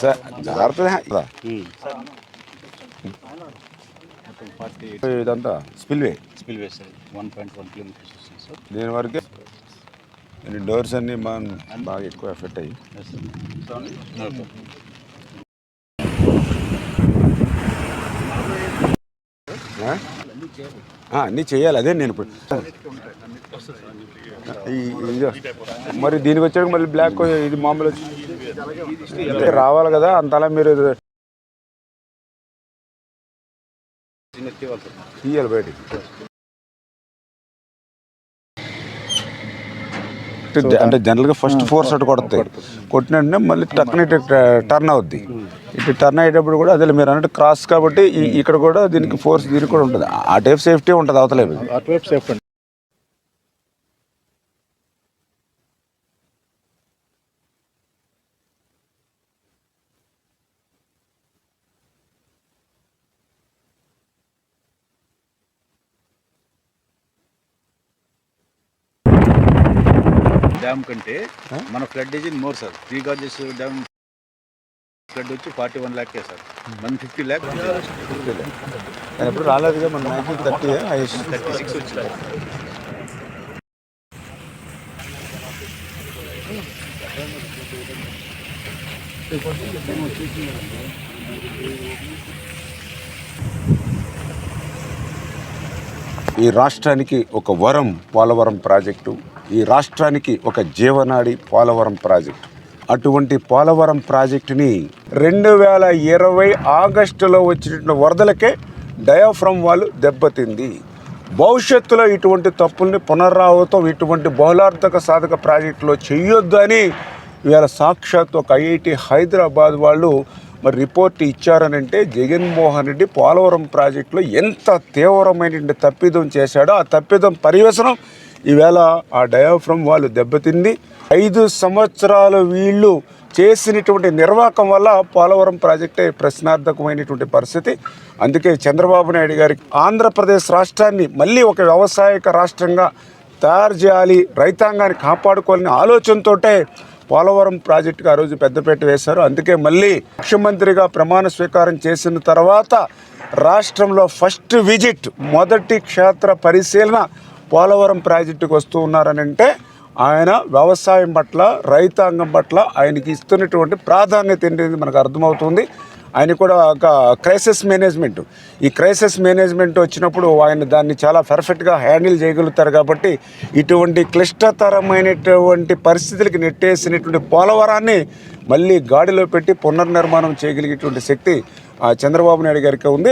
Sir ఇదంతా? Spillway? Spillway sir. One point one kilometres వస్తుంది sir. దీని వరకే? డోర్స్ అన్ని బాగా బాగా ఎక్కువ ఎఫెక్ట్ అయ్యి. అన్నీ చేయాలి. అదే నేను ఇప్పుడు. మరి దీనికి వచ్చాక మళ్ళీ బ్లాక్ ఇది మామూలు రావాలి కదా అంతలా మీరు తీయాలి బయటికి. అంటే జనరల్గా ఫస్ట్ ఫోర్స్ అటు కొడతాయి. కొట్టిన వెంటనే మళ్ళీ టక్కన ఇటు టర్న్ అవుద్ది. ఇటు టర్న్ అయ్యేటప్పుడు కూడా అదే మీరు అన్నట్టు క్రాస్ కాబట్టి ఇక్కడ కూడా దీనికి ఫోర్స్ దీనికి కూడా ఉంటుంది. ఆ టైప్ సేఫ్టీ ఉంటుంది అవతలేదు అటువైపు సేఫ్ డ్యామ్ కంటే మన flood is in more sir Three Gorges dam flood వచ్చి forty one lakh sir one fifty lakh కానీ ఎప్పుడు రాలేదుగా మన మ్యాక్సిమం థర్టీ థర్టీ సిక్స్ వచ్చింది ఈ రాష్ట్రానికి ఒక వరం పోలవరం ప్రాజెక్టు. ఈ రాష్ట్రానికి ఒక జీవనాడి పోలవరం ప్రాజెక్టు. అటువంటి పోలవరం ప్రాజెక్టుని రెండు వేల ఇరవై ఆగస్టులో వచ్చిన వరదలకే డయాఫ్రమ్ వాళ్ళు దెబ్బతింది. భవిష్యత్తులో ఇటువంటి తప్పుల్ని పునరావృతం ఇటువంటి బహుళార్థక సాధక ప్రాజెక్టులో చేయొద్దు అని ఇవాళ సాక్షాత్ ఒక ఐఐటి హైదరాబాద్ వాళ్ళు మరి రిపోర్ట్ ఇచ్చారనంటే జగన్మోహన్ రెడ్డి పోలవరం ప్రాజెక్టులో ఎంత తీవ్రమైన తప్పిదం చేశాడో ఆ తప్పిదం పర్యవసనం ఈవేళ ఆ డయాఫ్రమ్ వాళ్ళు దెబ్బతింది. ఐదు సంవత్సరాలు వీళ్ళు చేసినటువంటి నిర్వాహకం వల్ల పోలవరం ప్రాజెక్టే ప్రశ్నార్థకమైనటువంటి పరిస్థితి. అందుకే చంద్రబాబు నాయుడు గారికి ఆంధ్రప్రదేశ్ రాష్ట్రాన్ని మళ్ళీ ఒక వ్యవసాయక రాష్ట్రంగా తయారు చేయాలి రైతాంగాన్ని కాపాడుకోవాలనే ఆలోచనతోటే పోలవరం ప్రాజెక్టుకు ఆ రోజు పెద్దపేట వేశారు. అందుకే మళ్ళీ ముఖ్యమంత్రిగా ప్రమాణ స్వీకారం చేసిన తర్వాత రాష్ట్రంలో ఫస్ట్ విజిట్ మొదటి క్షేత్ర పరిశీలన పోలవరం ప్రాజెక్టుకు వస్తూ ఉన్నారనంటే ఆయన వ్యవసాయం పట్ల రైతాంగం పట్ల ఆయనకి ఇస్తున్నటువంటి ప్రాధాన్యత ఏంటి మనకు అర్థమవుతుంది. ఆయన కూడా ఒక క్రైసిస్ మేనేజ్మెంట్ ఈ క్రైసిస్ మేనేజ్మెంట్ వచ్చినప్పుడు ఆయన దాన్ని చాలా పర్ఫెక్ట్గా హ్యాండిల్ చేయగలుగుతారు కాబట్టి ఇటువంటి క్లిష్టతరమైనటువంటి పరిస్థితులకి నెట్టేసినటువంటి పోలవరాన్ని మళ్ళీ గాడిలో పెట్టి పునర్నిర్మాణం చేయగలిగేటువంటి శక్తి ఆ చంద్రబాబు నాయుడు గారికి ఉంది.